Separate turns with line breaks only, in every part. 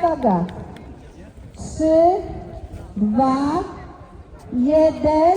uwaga. Trzy, dwa, jeden.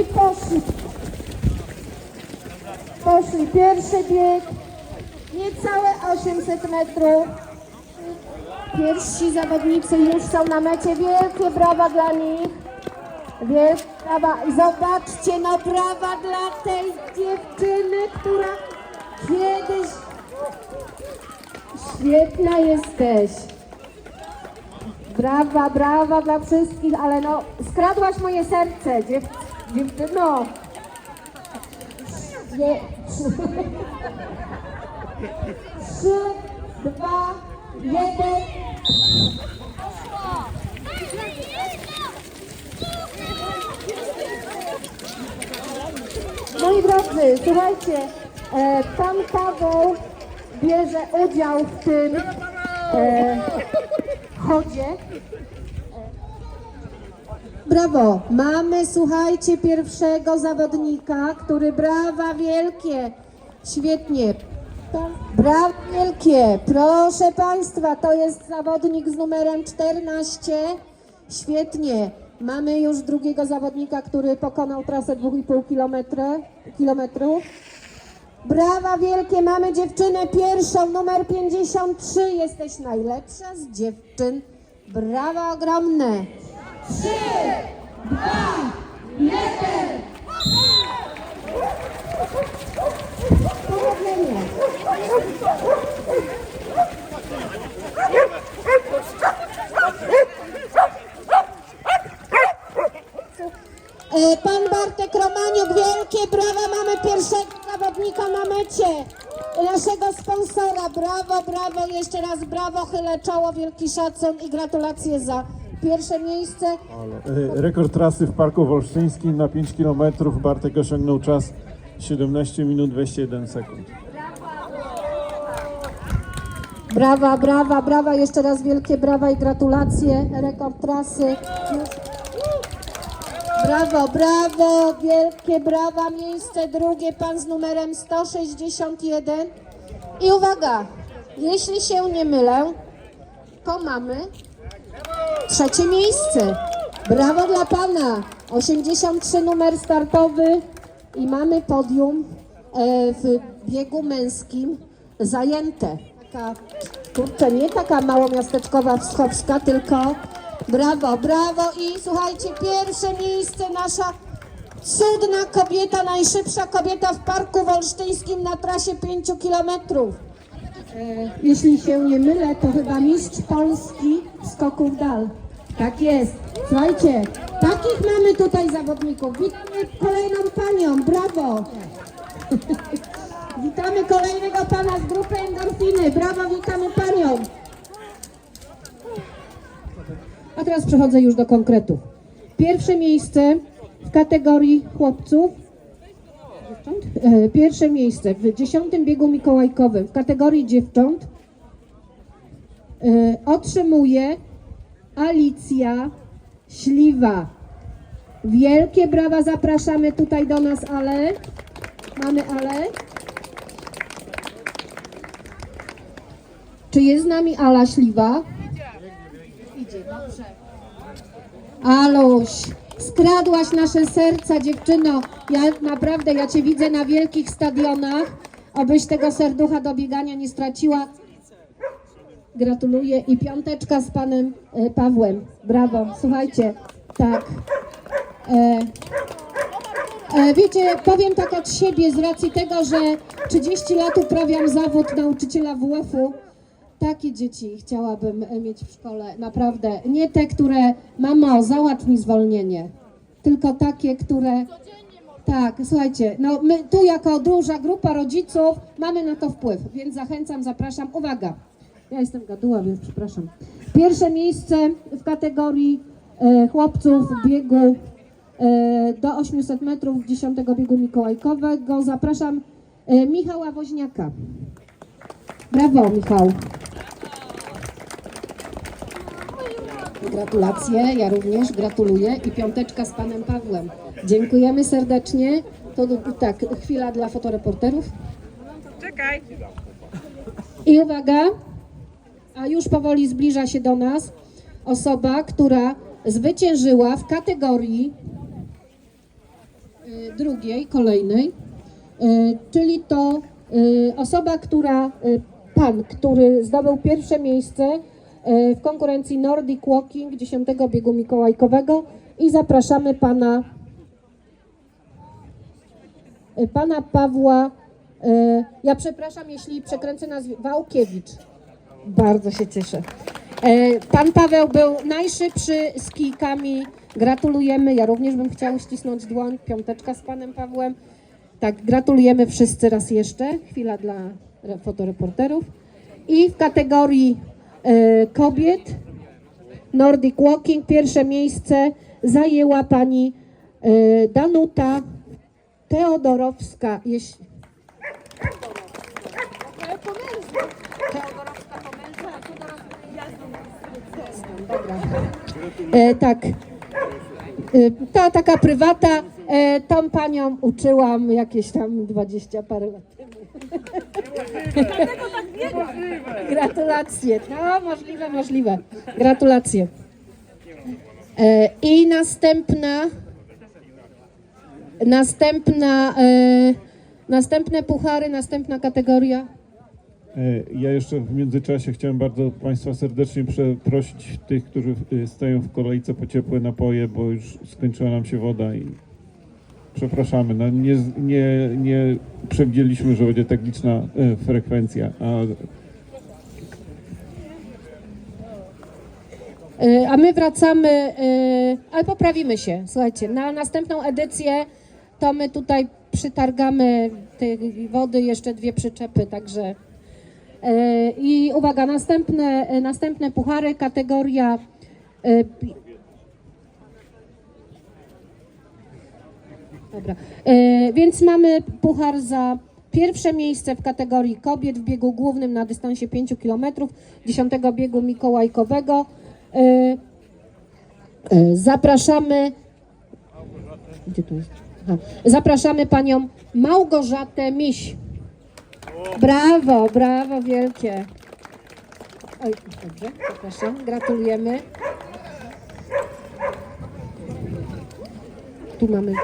I poszli. Poszli pierwszy bieg. Niecałe 800 metrów. Pierwsi zawodnicy już są na mecie. Wielkie brawa dla nich. Wielkie brawa. Zobaczcie, no brawa dla tej dziewczyny, która kiedyś... Świetna jesteś. Brawa, brawa dla wszystkich, ale no, skradłaś moje serce, dziew, dziewczyno. Nie. Trzy, dwa, jeden. Moi drodzy, słuchajcie, e, pan Paweł bierze udział w tym e, chodzie. Brawo! Mamy, słuchajcie, pierwszego zawodnika, który brawa wielkie. Świetnie. Brawa wielkie. Proszę Państwa, to jest zawodnik z numerem 14. Świetnie. Mamy już drugiego zawodnika, który pokonał trasę 2,5 kilometra- kilometrów. Brawa wielkie, mamy dziewczynę pierwszą, numer 53. Jesteś najlepsza z dziewczyn. Brawa ogromne. Powodzenia. E, Pan Bartek Romaniuk, wielkie brawa, mamy pierwszego zawodnika na mecie. Naszego sponsora, brawo, brawo, jeszcze raz brawo, chylę czoło, wielki szacun i gratulacje za pierwsze miejsce.
E, Rekord trasy w Parku Wolsztyńskim na 5 km Bartek osiągnął czas 17 minut 21 sekund.
Brawa, brawa, brawa, jeszcze raz wielkie brawa i gratulacje, rekord trasy. Brawo, brawo, wielkie brawa, miejsce drugie, pan z numerem 161. I uwaga, jeśli się nie mylę, to mamy trzecie miejsce. Brawo dla pana, 83 numer startowy i mamy podium e, w biegu męskim zajęte. Taka, kurczę, nie taka małomiasteczkowa wschowska, tylko brawo, brawo i słuchajcie, pierwsze miejsce nasza cudna kobieta, najszybsza kobieta w Parku Wolsztyńskim na trasie 5 kilometrów. E, Jeśli się nie mylę, to chyba mistrz Polski skoków dal. Tak jest. Słuchajcie, takich mamy tutaj zawodników. Witamy kolejną panią, brawo. Witamy kolejnego pana z grupy Endorfiny. Brawo, witamy panią. A teraz przechodzę już do konkretów. Pierwsze miejsce w kategorii chłopców. Dziewcząt? E, Pierwsze miejsce w dziesiątym biegu mikołajkowym w kategorii dziewcząt e, otrzymuje Alicja Śliwa. Wielkie brawa, zapraszamy tutaj do nas, ale mamy ale. Czy jest z nami Ala Śliwa? Idzie, dobrze. Aluś, skradłaś nasze serca, dziewczyno. Ja naprawdę, ja Cię widzę na wielkich stadionach. Obyś tego serducha do biegania nie straciła. Gratuluję i piąteczka z panem e, Pawłem. Brawo, słuchajcie, tak. E, e, wiecie, powiem tak od siebie, z racji tego, że 30 lat uprawiam zawód nauczyciela WF-u. Takie dzieci chciałabym e, mieć w szkole, naprawdę. Nie te, które, mamo, załatw mi zwolnienie, tylko takie, które... Tak, słuchajcie, no my tu jako duża grupa rodziców mamy na to wpływ, więc zachęcam, zapraszam. Uwaga, ja jestem gaduła, więc przepraszam. Pierwsze miejsce w kategorii e, chłopców w biegu e, do 800 metrów 10 biegu mikołajkowego. Zapraszam e, Michała Woźniaka. Brawo, Michał. Gratulacje, ja również gratuluję i piąteczka z panem Pawłem. Dziękujemy serdecznie. To tak, chwila dla fotoreporterów.
Czekaj.
I uwaga, a już powoli zbliża się do nas osoba, która zwyciężyła w kategorii y, drugiej, kolejnej, y, czyli to y, osoba, która, pan, który zdobył pierwsze miejsce y, w konkurencji Nordic Walking 10 biegu mikołajkowego i zapraszamy pana y, pana Pawła, y, ja przepraszam, jeśli przekręcę nazwę, Wałkiewicz. Bardzo się cieszę. E, Pan Paweł był najszybszy z kijkami. Gratulujemy. Ja również bym chciała ścisnąć dłoń. Piąteczka z panem Pawłem. Tak, gratulujemy wszyscy raz jeszcze. Chwila dla fotoreporterów. I w kategorii e, kobiet Nordic Walking pierwsze miejsce zajęła pani e, Danuta Teodorowska. Jeśli... E, tak. E, ta taka prywata, e, tą panią uczyłam jakieś tam 20 parę lat temu. Gratulacje. No, możliwe, możliwe. Gratulacje. E, I następna, następna, e, następne puchary, następna kategoria.
E, Ja jeszcze w międzyczasie chciałem bardzo Państwa serdecznie przeprosić tych, którzy stoją w kolejce po ciepłe napoje, bo już skończyła nam się woda i przepraszamy. No nie, nie, nie przewidzieliśmy, że będzie tak liczna e, frekwencja. A
Y, A my wracamy, y, ale poprawimy się. Słuchajcie, na następną edycję to my tutaj przytargamy tej wody jeszcze dwie przyczepy, także. y, I uwaga, następne, następne puchary, kategoria. Dobra, y, więc mamy puchar za pierwsze miejsce w kategorii kobiet w biegu głównym na dystansie 5 km, 10 biegu mikołajkowego. Y, y, Zapraszamy. Gdzie tu jest? Zapraszamy panią Małgorzatę Miś. Brawo, brawo wielkie. Oj, dobrze, przepraszam, gratulujemy. Tu mamy. E,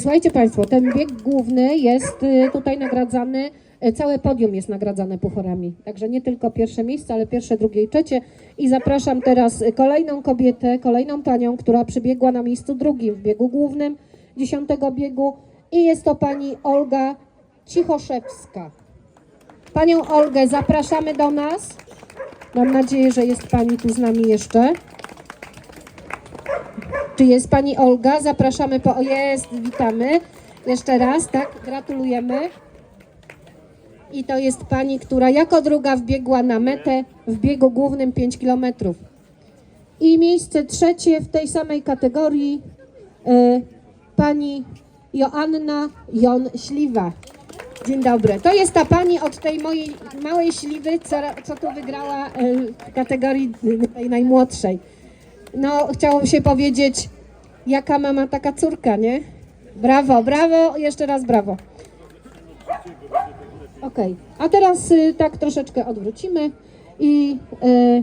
Słuchajcie Państwo, ten bieg główny jest y, tutaj nagradzany, e, całe podium jest nagradzane pucharami. Także nie tylko pierwsze miejsce, ale pierwsze, drugie i trzecie. I zapraszam teraz kolejną kobietę, kolejną panią, która przybiegła na miejscu drugim w biegu głównym, dziesiątego biegu. I jest to pani Olga Cichoszewska. Panią Olgę zapraszamy do nas. Mam nadzieję, że jest pani tu z nami jeszcze. Czy jest pani Olga? Zapraszamy po. Jest, witamy. Jeszcze raz, tak, gratulujemy. I to jest pani, która jako druga wbiegła na metę w biegu głównym 5 km. I miejsce trzecie w tej samej kategorii e, pani Joanna Jon Śliwa. Dzień dobry. To jest ta pani od tej mojej małej śliwy, co, co tu wygrała e, w kategorii tej najmłodszej. No, chciało się powiedzieć, jaka mama, taka córka, nie? Brawo, brawo, jeszcze raz brawo. Okej, a teraz y, tak troszeczkę odwrócimy i y,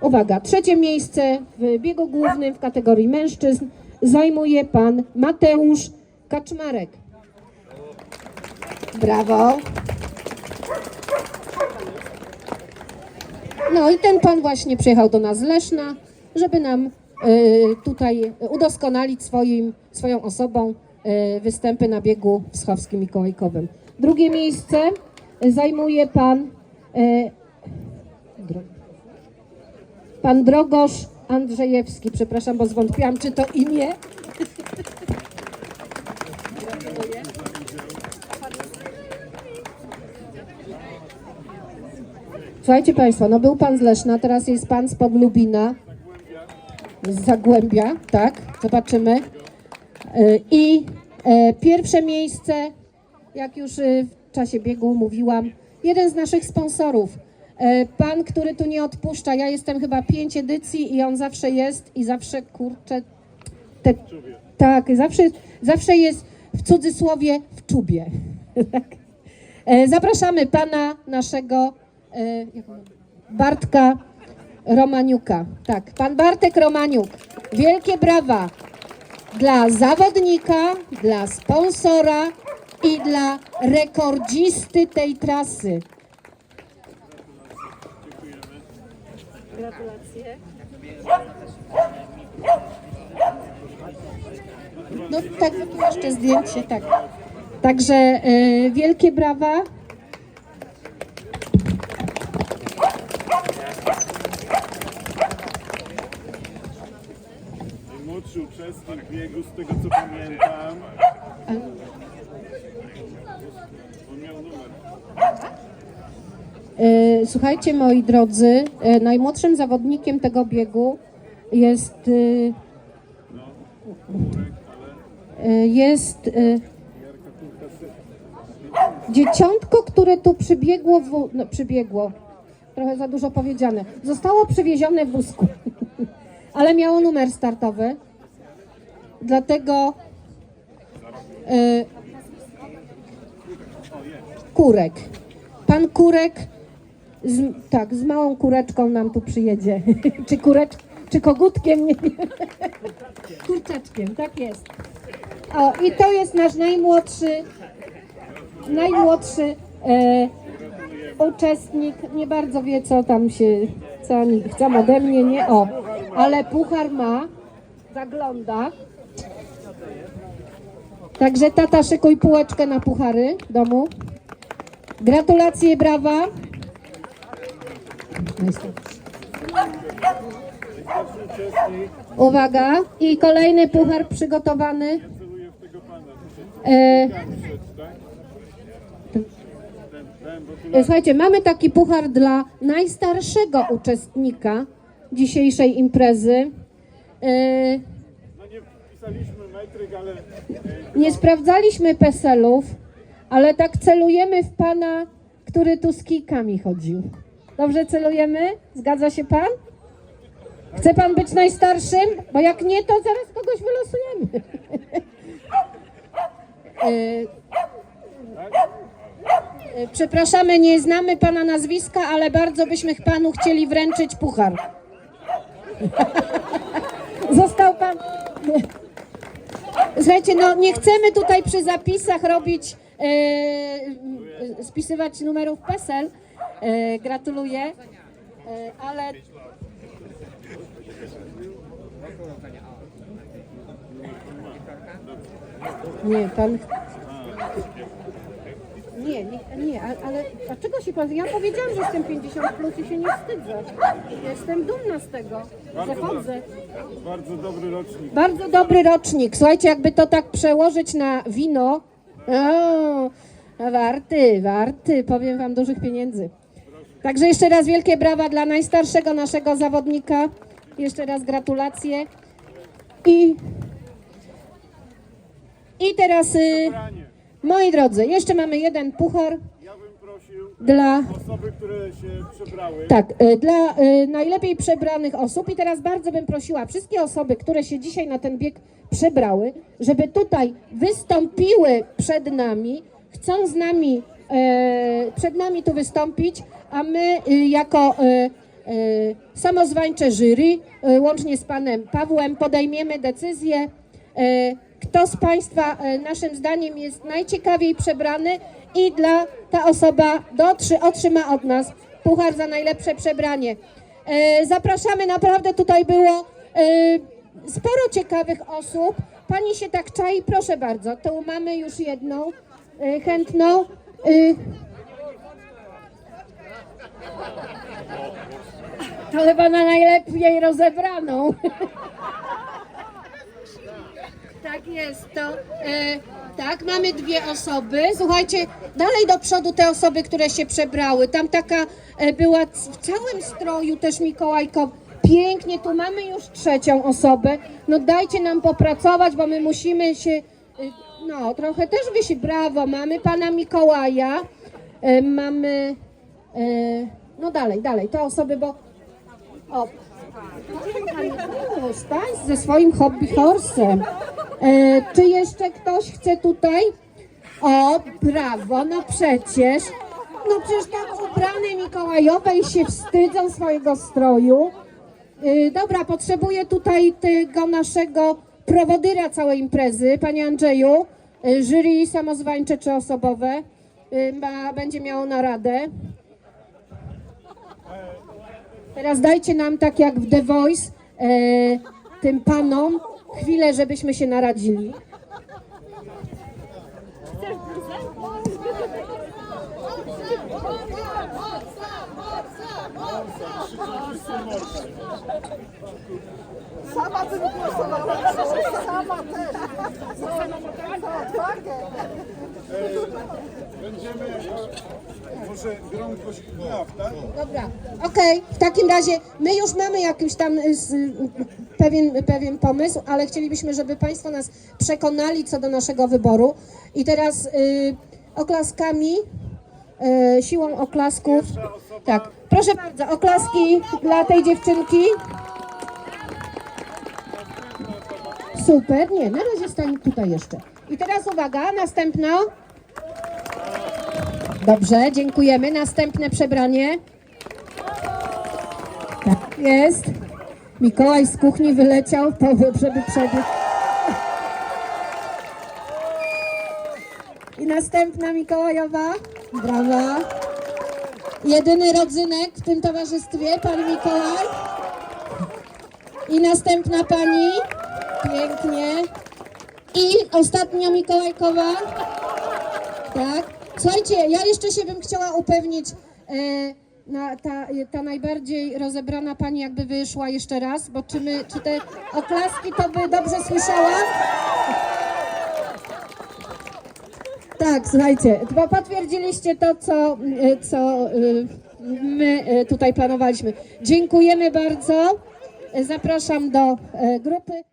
uwaga, trzecie miejsce w biegu głównym w kategorii mężczyzn zajmuje pan Mateusz Kaczmarek. Brawo. No i ten pan właśnie przyjechał do nas z Leszna, żeby nam y, tutaj udoskonalić swoim, swoją osobą y, występy na biegu w Schowskim Mikołajkowym. Drugie miejsce zajmuje pan Dro- pan Drogosz Andrzejewski. Przepraszam, bo zwątpiłam, czy to imię. Słuchajcie Państwo, no był Pan z Leszna, teraz jest Pan spod Lubina, z Zagłębia, tak, zobaczymy. Y, I e, pierwsze miejsce, jak już y, w czasie biegu mówiłam, jeden z naszych sponsorów. E, Pan, który tu nie odpuszcza, ja jestem chyba pięć edycji i on zawsze jest i zawsze, kurczę, te, tak, zawsze, zawsze jest w cudzysłowie w czubie. Tak. E, Zapraszamy pana naszego e, Bartka Romaniuka. Tak, pan Bartek Romaniuk. Wielkie brawa dla zawodnika, dla sponsora i dla rekordzisty tej trasy. Gratulacje. No tak, jeszcze zdjęcie, tak. Także e, wielkie brawa.
Z tego co pamiętam.
E, Słuchajcie, moi drodzy, e, najmłodszym zawodnikiem tego biegu jest. e, Jest. Dzieciątko, które tu przybiegło, w, no, przybiegło, trochę za dużo powiedziane, zostało przywiezione w wózku, ale miało numer startowy, dlatego e, Kurek. Pan Kurek, z, tak, z małą kureczką nam tu przyjedzie. czy kurecz, czy kogutkiem, nie wiem. Kurczaczkiem, tak jest. O, i to jest nasz najmłodszy, najmłodszy e, uczestnik. Nie bardzo wie, co tam się, co oni chcą ode mnie, nie? O, ale puchar ma, zagląda. Także tata, szykuj półeczkę na puchary w domu. Gratulacje, brawa. Uwaga, i kolejny puchar przygotowany. E, słuchajcie, mamy taki puchar dla najstarszego uczestnika dzisiejszej imprezy. E,
no nie pisaliśmy metryk, ale
nie sprawdzaliśmy peselów, ale tak celujemy w pana, który tu z kijkami chodził. Dobrze celujemy? Zgadza się pan? Chce pan być najstarszym? Bo jak nie, to zaraz kogoś wylosujemy. E, e, Przepraszamy, nie znamy pana nazwiska, ale bardzo byśmy panu chcieli wręczyć puchar. Został pan. Słuchajcie, no nie chcemy tutaj przy zapisach robić, e, spisywać numerów PESEL. E, gratuluję, e, ale nie, pan. Nie, nie, nie, a- ale dlaczego się pan. Ja powiedziałam, że jestem 50 plus i się nie wstydzę. Jestem dumna z tego, że chodzę.
bardzo dobry rocznik.
Bardzo dobry rocznik. Słuchajcie, jakby to tak przełożyć na wino, o, warty, warty, powiem wam, dużych pieniędzy. Także jeszcze raz wielkie brawa dla najstarszego naszego zawodnika. Jeszcze raz gratulacje. I, i teraz, y,
Branie.
Moi drodzy, jeszcze mamy jeden puchar
Ja bym prosił
dla...
osoby, które się przebrały.
Tak, y, dla y, najlepiej przebranych osób i teraz bardzo bym prosiła wszystkie osoby, które się dzisiaj na ten bieg przebrały, żeby tutaj wystąpiły przed nami, chcą z nami, e, przed nami tu wystąpić, a my y, jako e, e, samozwańcze jury, e, łącznie z panem Pawłem, podejmiemy decyzję, e, kto z Państwa e, naszym zdaniem jest najciekawiej przebrany i dla ta osoba dotrzy, otrzyma od nas puchar za najlepsze przebranie. E, Zapraszamy, naprawdę tutaj było e, sporo ciekawych osób. Pani się tak czai, proszę bardzo. Tu mamy już jedną chętną. To chyba na najlepiej rozebraną. Tak jest, to e, tak, mamy dwie osoby. Słuchajcie, dalej do przodu te osoby, które się przebrały. Tam taka e, była w całym stroju też Mikołajko. Pięknie, tu mamy już trzecią osobę. No dajcie nam popracować, bo my musimy się, e, no trochę też wysi. Brawo, mamy pana Mikołaja, e, mamy, e, no dalej, dalej, te osoby, bo, o, Stań ze swoim hobby horsem. E, czy jeszcze ktoś chce tutaj O, brawo, no przecież. No przecież tak ubrane Mikołajowe i się wstydzą swojego stroju. Y, dobra, potrzebuję tutaj tego naszego prowodyra całej imprezy, panie Andrzeju. Y, jury samozwańcze czy osobowe y, ma, będzie miało naradę. Teraz dajcie nam tak jak w The Voice e, tym panom chwilę, żebyśmy się naradzili.
Sama bym głosowała, sama też. Za odwagę.
Będziemy może gromkość praw, tak?
Dobra, okej, w takim razie my już mamy jakiś tam y, y, pewien, pewien pomysł, ale chcielibyśmy, żeby Państwo nas przekonali co do naszego wyboru. I teraz y, oklaskami, y, siłą oklasków. Tak, proszę bardzo, oklaski dla tej dziewczynki. Super, nie, na razie stań tutaj jeszcze. I teraz uwaga, następna. Dobrze, dziękujemy. Następne przebranie. Tak jest. Mikołaj z kuchni wyleciał, to żeby przebiegł. I następna Mikołajowa. Brawa. Jedyny rodzynek w tym towarzystwie, pan Mikołaj. I następna pani. Pięknie. I ostatnia Mikołajkowa. Tak. Słuchajcie, ja jeszcze się bym chciała upewnić, e, na, ta, ta najbardziej rozebrana pani jakby wyszła jeszcze raz, bo czy, my, czy te oklaski to by dobrze słyszała? Tak, słuchajcie, bo potwierdziliście to, co, co e, my e, tutaj planowaliśmy. Dziękujemy bardzo. Zapraszam do e, grupy.